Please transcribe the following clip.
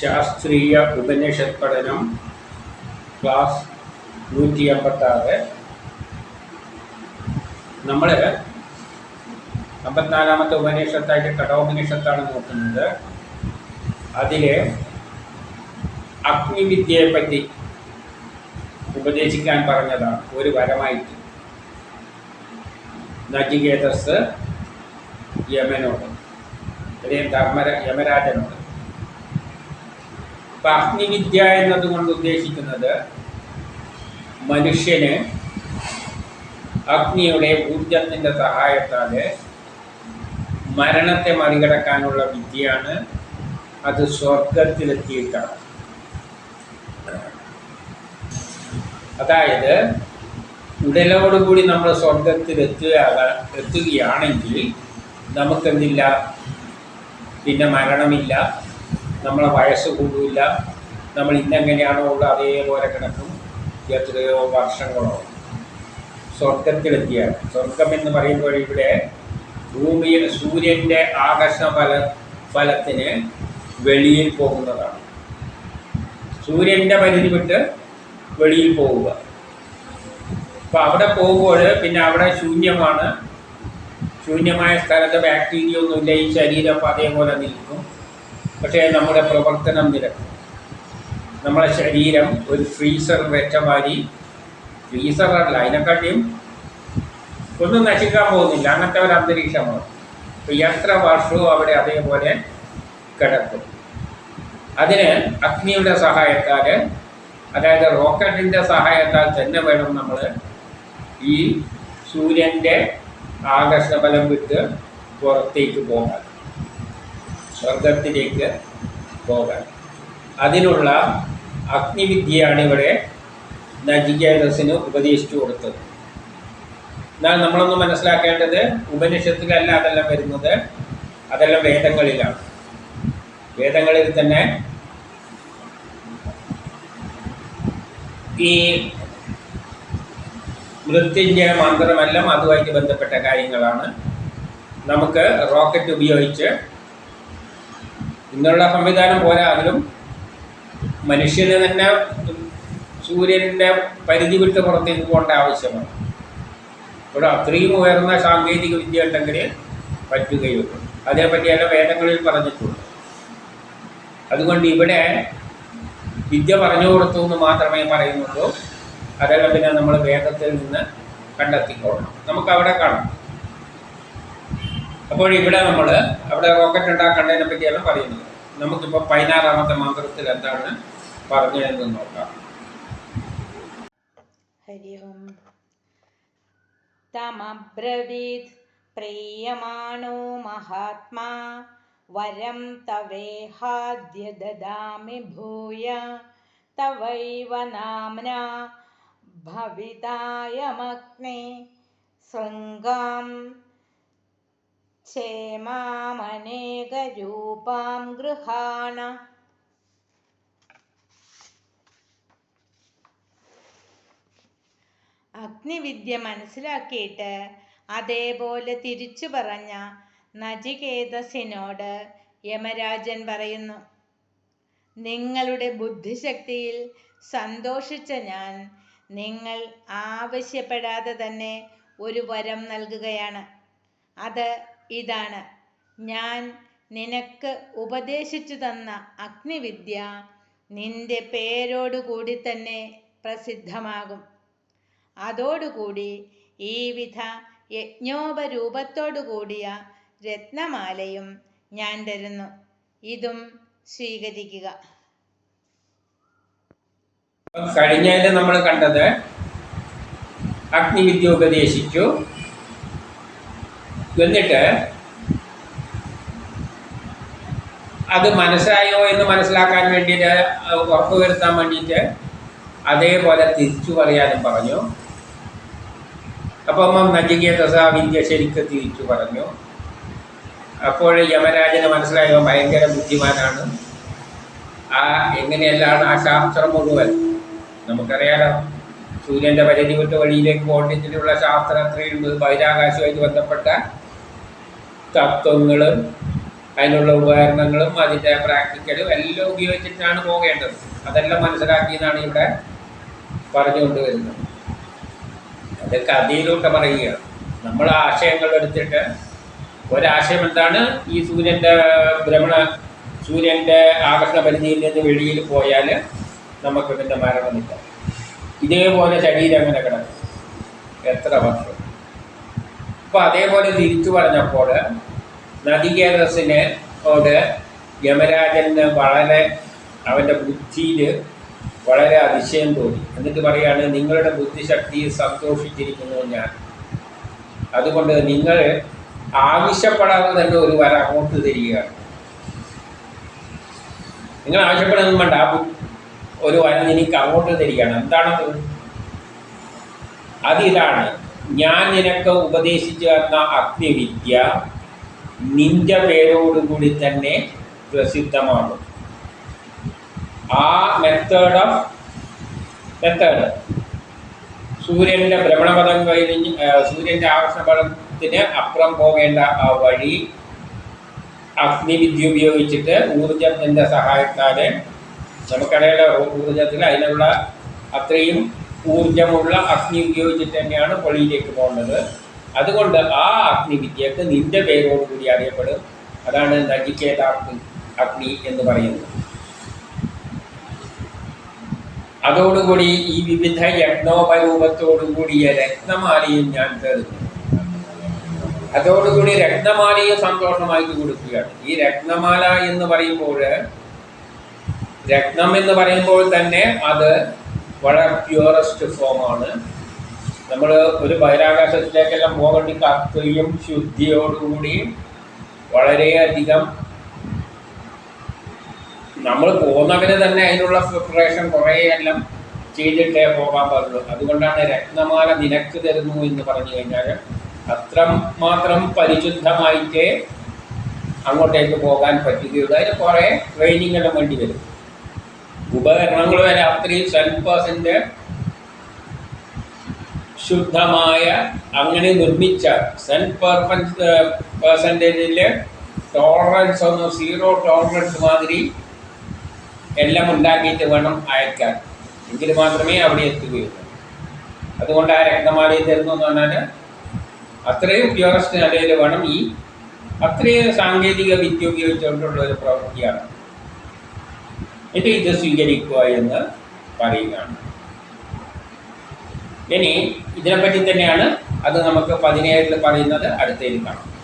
ശാസ്ത്രീയ ഉപനിഷത് പഠനം ക്ലാസ് നൂറ്റി അമ്പത്താറ് നമ്മൾ അമ്പത്തിനാലാമത്തെ ഉപനിഷത്തായിട്ട് കടോപനിഷത്താണ് നോക്കുന്നത്. അതിലെ അഗ്നിവിദ്യയെ പറ്റി ഉപദേശിക്കാൻ പറഞ്ഞതാണ്. ഒരു വരമായിട്ട്. നജികേതസ് യമനോട് അല്ലെങ്കിൽ ധർമ്മര യമരാജനോട്. അപ്പം അഗ്നിവിദ്യ എന്നതുകൊണ്ട് ഉദ്ദേശിക്കുന്നത് മനുഷ്യന് അഗ്നിയുടെ ഊർജത്തിന്റെ സഹായത്താൽ മരണത്തെ മറികടക്കാനുള്ള വിദ്യയാണ് അത് സ്വർഗത്തിലെത്തിയിട്ടാണ് അതായത് ഉടലോടുകൂടി നമ്മൾ സ്വർഗത്തിൽ എത്തുക എത്തുകയാണെങ്കിൽ നമുക്കെന്തില്ല? പിന്നെ മരണമില്ല. നമ്മളെ വയസ്സ് കൂടില്ല നമ്മൾ ഇന്നെങ്ങനെയാണോ ഉള്ള അതേപോലെ കിടക്കും. എത്രയോ വർഷങ്ങളോ സ്വർഗത്തിലെത്തിയാണ് സ്വർഗം എന്ന് പറയുമ്പോൾ ഇവിടെ ഭൂമിയിൽ സൂര്യന്റെ ആകർഷണ ഫല ഫലത്തിന് വെളിയിൽ പോകുന്നതാണ്. സൂര്യന്റെ പരിധി വിട്ട് വെളിയിൽ പോവുക അപ്പോൾ അവിടെ പോകുമ്പോൾ പിന്നെ അവിടെ ശൂന്യമാണ്. ശൂന്യമായ സ്ഥലത്ത് ബാക്ടീരിയ ഒന്നുമില്ല. ഈ ശരീരം അതേപോലെ നിൽക്കും. പക്ഷേ നമ്മുടെ പ്രവർത്തനം നിരക്ക്. നമ്മുടെ ശരീരം ഒരു ഫ്രീസർ വെച്ച മാതിരി ഫ്രീസറല്ല അതിനെക്കാട്ടിയും ഒന്നും നശിക്കാൻ പോകുന്നില്ല. അങ്ങനത്തെ ഒരു അന്തരീക്ഷമാണ്. അപ്പോൾ എത്ര വർഷവും അവിടെ അതേപോലെ കിടക്കും. അതിന് അഗ്നിയുടെ സഹായത്താൽ അതായത് റോക്കറ്റിന്റെ സഹായത്താൽ തന്നെ വേണം നമ്മൾ ഈ സൂര്യന്റെ ആകർഷണ ബലം വിട്ട് പുറത്തേക്ക് പോകാൻ. സ്വർഗത്തിലേക്ക് പോകാൻ. അതിനുള്ള അഗ്നിവിദ്യയാണ് ഇവിടെ നജികേതസിന് ഉപദേശിച്ചു കൊടുത്തത്. എന്നാൽ നമ്മളൊന്ന് മനസ്സിലാക്കേണ്ടത് ഉപനിഷത്തിലല്ല അതെല്ലാം വരുന്നത്. അതെല്ലാം വേദങ്ങളിലാണ്. വേദങ്ങളിൽ തന്നെ ഈ മൃത്യുഞ്ജയ മന്ത്രമെല്ലാം അതുമായിട്ട് ബന്ധപ്പെട്ട കാര്യങ്ങളാണ്. നമുക്ക് റോക്കറ്റ് ഉപയോഗിച്ച് ഇന്നുള്ള സംവിധാനം പോരാതിലും മനുഷ്യന് തന്നെ സൂര്യന്റെ പരിധി വിട്ട് പുറത്തേക്ക് പോകേണ്ട ആവശ്യമാണ്. ഇവിടെ അത്രയും ഉയർന്ന സാങ്കേതിക വിദ്യ ഉണ്ടെങ്കിൽ പറ്റുകയുള്ളൂ. അല്ല വേദങ്ങളിൽ പറഞ്ഞിട്ടുണ്ട്. അതുകൊണ്ട് ഇവിടെ വിദ്യ പറഞ്ഞു കൊടുത്തു എന്ന് മാത്രമേ പറയുന്നുള്ളൂ. അതെല്ലാം പിന്നെ നമ്മൾ വേദത്തിൽ നിന്ന് കണ്ടെത്തിക്കോളണം. നമുക്കവിടെ കാണാം. അപ്പോൾ ഇവിടെ നമ്മൾ അവിടെ റോക്കറ്റ് ഉണ്ടാക്കേണ്ടതിനെ പറ്റിയാണ് പറയുന്നത്. നമുക്കിപ്പോൾ പതിനാറാമത്തെ മന്ത്രത്തിൽ എന്താണ് പറഞ്ഞതെന്ന് നോക്കാം. ഹരി തമബ്രവീത് പ്രീയമാണോ മഹാത്മാ? വരം തവേഹാദ്യ ദദാമി ഭൂയ. തവൈവ നാംന ഭവിതായമഗ്നെ. ശൃംഗാം क्षेमामनेकरूपां गृहाण അഗ്നിവിദ്യ മനസ്സിലാക്കിയിട്ട് അതേപോലെ തിരിച്ചു പറഞ്ഞ നചികേതസിനോട് യമരാജൻ പറയുന്നു നിങ്ങളുടെ ബുദ്ധിശക്തിയിൽ സന്തോഷിച്ച ഞാൻ നിങ്ങൾ ആവശ്യപ്പെടാതെ തന്നെ ഒരു വരം നൽകുകയാണ് അത് ഇതാണ്. ഞാൻ നിനക്ക് ഉപദേശിച്ചു തന്ന അഗ്നിവിദ്യ നിന്റെ പേരോടുകൂടി തന്നെ പ്രസിദ്ധമാകും. അതോടുകൂടി ഈ വിധ യജ്ഞോപരൂപത്തോടു കൂടിയ രത്നമാലയും ഞാൻ തരുന്നു. ഇതും സ്വീകരിക്കുക. കഴിഞ്ഞതിൽ നമ്മൾ കണ്ടത് അഗ്നിവിദ്യ ഉപദേശിച്ചു. എന്നിട്ട് അത് മനസ്സിലായോ എന്ന് മനസ്സിലാക്കാൻ വേണ്ടിയിട്ട് ഉറപ്പുവരുത്താൻ വേണ്ടിയിട്ട് അതേപോലെ തിരിച്ചു പറയാനും പറഞ്ഞു. അപ്പം നജികേതസ വിദ്യ ശരിക്ക് തിരിച്ചു പറഞ്ഞു. അപ്പോൾ യമരാജന് മനസ്സിലായോ? ഭയങ്കര ബുദ്ധിമാനാണ്. ആ എങ്ങനെയല്ലാണ് ആ ശാസ്ത്രം മുഴുവൻ? നമുക്കറിയാലോ സൂര്യന്റെ പരിധി വിട്ട് വഴിയിലേക്ക് പോകേണ്ടതിനുള്ള ശാസ്ത്രം എത്രയുണ്ട്? ബഹിരാകാശവുമായിട്ട് ബന്ധപ്പെട്ട തത്വങ്ങളും അതിനുള്ള ഉപകരണങ്ങളും അതിന്റെ പ്രാക്ടിക്കലും എല്ലാം ഉപയോഗിച്ചിട്ടാണ് പോകേണ്ടത്. അതെല്ലാം മനസ്സിലാക്കിയെന്നാണ് ഇവിടെ പറഞ്ഞുകൊണ്ട് വരുന്നത് അത് കഥയിലൂടെ പറയുകയാണ് നമ്മൾ ആശയങ്ങൾ എടുത്തിട്ട് ഒരാശയം എന്താണ്? ഈ സൂര്യന്റെ ഭ്രമണ സൂര്യന്റെ ആകർഷണ പരിധിയിൽ നിന്ന് വെളിയിൽ പോയാൽ നമുക്ക് ഇതിന്റെ മരണമില്ല ഇതേപോലെ ശരീരം അങ്ങനെ കിടക്കും? എത്ര വർഷം? അപ്പോൾ അതേപോലെ തിരിച്ചു പറഞ്ഞപ്പോൾ നദികേതസിന് ഓട് യമരാജന് വളരെ അവന്റെ ബുദ്ധിയിൽ വളരെ അതിശയം തോന്നി. എന്നിട്ട് പറയാണ് നിങ്ങളുടെ ബുദ്ധിശക്തിയെ സന്തോഷിച്ചിരിക്കുന്നു ഞാൻ. അതുകൊണ്ട് നിങ്ങൾ ആവശ്യപ്പെടാതെ തന്നെ ഒരു വര അങ്ങോട്ട് തരികയാണ്. നിങ്ങൾ ആവശ്യപ്പെടുന്നു വേണ്ട ഒരു വര എനിക്ക് അങ്ങോട്ട് തരികയാണ്. എന്താണത്? അതിതാണ് ഞാൻ നിനക്ക് ഉപദേശിച്ചു തന്ന അഗ്നിവിദ്യ നിന്റെ പേരോടുകൂടി തന്നെ പ്രസിദ്ധമാണ്. ആ മെത്തേഡ് ഓഫ് മെത്തേഡ് സൂര്യന്റെ ഭ്രമണപഥം കഴിഞ്ഞ് സൂര്യന്റെ ആകർഷണപഥത്തിന് അപ്പുറം പോകേണ്ട ആ വഴി അഗ്നിവിദ്യ ഉപയോഗിച്ചിട്ട് ഊർജത്തിന്റെ സഹായത്താൽ നമുക്കറിയാലോ ഊർജത്തിൽ അതിനുള്ള അത്രയും ഊർജമുള്ള അഗ്നി ഉപയോഗിച്ചിട്ട് തന്നെയാണ് പൊളിയിലേക്ക് പോകേണ്ടത്. അതുകൊണ്ട് ആ അഗ്നിവിദ്യക്ക് നിന്റെ പേരോടുകൂടി അറിയപ്പെടും. അതാണ് നജിക്കേത അഗ്നി എന്ന് പറയുന്നത്. അതോടുകൂടി ഈ വിവിധ യജ്ഞോപരൂപത്തോടുകൂടിയ രത്നമാലയും ഞാൻ തരുന്നു അതോടുകൂടി രത്നമാലയും സന്തോഷമായിട്ട് കൊടുക്കുകയാണ്. ഈ രത്നമാല എന്ന് പറയുമ്പോൾ രത്നം എന്ന് പറയുമ്പോൾ തന്നെ അത് വളരെ പ്യുവറസ്റ്റ് ഫോമാണ് നമ്മൾ ഒരു ബഹിരാകാശത്തിലേക്കെല്ലാം പോകേണ്ടി കത്തുകയും ശുദ്ധിയോടുകൂടി വളരെയധികം നമ്മൾ പോകുന്നവരെ തന്നെ അതിനുള്ള പ്രിപ്പറേഷൻ കുറേ എല്ലാം ചെയ്തിട്ടേ പോകാൻ പാടുള്ളൂ. അതുകൊണ്ടാണ് രത്നമാല നിനക്ക് തരുന്നു എന്ന് പറഞ്ഞു കഴിഞ്ഞാൽ അത്ര മാത്രം പരിശുദ്ധമായിട്ടേ അങ്ങോട്ടേക്ക് പോകാൻ പറ്റുകയുള്ളൂ. അതിന് കുറേ ട്രെയിനിങ്ങെല്ലാം വേണ്ടി വരും. ഉപകരണങ്ങൾ വരെ അത്രയും സെൽഫ് പേഴ്സന്റെ ശുദ്ധമായ അങ്ങനെ നിർമ്മിച്ച സെൽഫ് പെർഫൻസ് ടോളറൻസ് ഒന്ന് സീറോ ടോളറൻസ് മാതിരി എല്ലാം ഉണ്ടാക്കിയിട്ട് വേണം അയക്കാൻ. എങ്കിൽ മാത്രമേ അവിടെ എത്തുകയുള്ളൂ. അതുകൊണ്ട് ആ രക്തമാലയിൽ തരുന്നു എന്ന് പറഞ്ഞാൽ അത്രയും പ്യൂറസ്റ്റ് നിലയിൽ വേണം ഈ അത്രയും സാങ്കേതിക വിദ്യ ഉപയോഗിച്ചുകൊണ്ടുള്ള ഒരു പ്രവൃത്തിയാണ്. ഇത് ഇത് സ്വീകരിക്കുക എന്ന് പറയുകയാണ് ഇനി ഇതിനെപ്പറ്റി തന്നെയാണ് അത് നമുക്ക് പതിനേഴിൽ പറയുന്നത് അടുത്തതിൽ കാണാം.